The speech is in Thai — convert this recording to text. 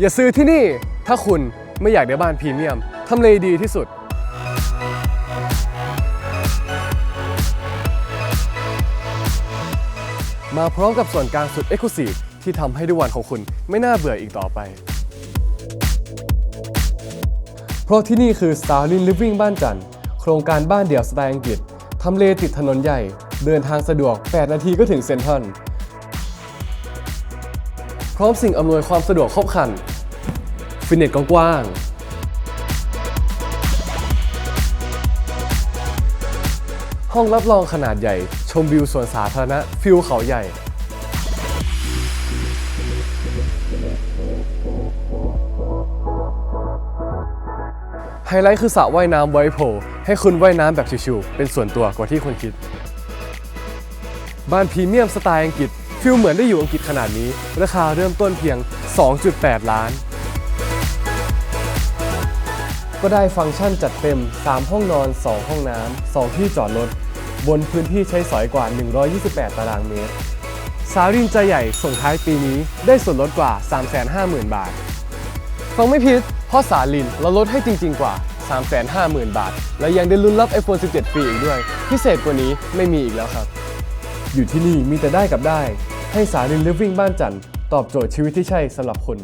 อย่าซื้อที่นี่ ถ้าคุณไม่อยากได้บ้านพรีเมียม ทำเลดีที่สุด มาพร้อมกับส่วนกลางสุด e x c l u s i v e ที่ทำให้ทุกวันของคุณไม่น่าเบื่ออีกต่อไป เพราะที่นี่คือ Starlin Living บ้านจันทร์โครงการบ้านเดี่ยวสไตล์อังกฤษ ทำเลติดถนนใหญ่ เดินทางสะดวก 8 นาทีก็ถึงเซ็นทรัล พร้อมสิ่งอำนวยความสะดวกครบครัน ฟิตเนสกว้างห้องรับรองขนาดใหญ่ ชมวิวสวนสาธารณะฟิวเขาใหญ่ ไฮไลท์คือสระว่ายน้ำไวโพลให้คุณว่ายน้ำแบบชิวๆเป็นส่วนตัวกว่าที่คุณคิด บ้านพรีเมียมสไตล์อังกฤษ ฟิลเหมือนได้อยู่อังกฤษขนาดนี้ ราคาเริ่มต้นเพียง 2.8 ล้าน ก็ได้ฟังก์ชันจัดเต็ม 3 ห้องนอน 2 ห้องน้ำ 2 ที่จอดรถ บนพื้นที่ใช้สอยกว่า 128 ตารางเมตร สาวรินใจใหญ่ส่งท้ายปีนี้ได้ส่วนลดกว่า 350,000 บาท ฟังไม่ผิดเพราะสาลินเราลดให้จริง ๆ กว่า 350,000 บาท และยังได้ลุ้นรับ iPhone 17 ฟรีอีกด้วย พิเศษกว่านี้ไม่มีอีกแล้วครับ อยู่ที่นี่มีแต่ได้กับได้ ให้สาลินลิฟวิ่งบ้านจันทร์ตอบโจทย์ชีวิตที่ใช่สำหรับคุณ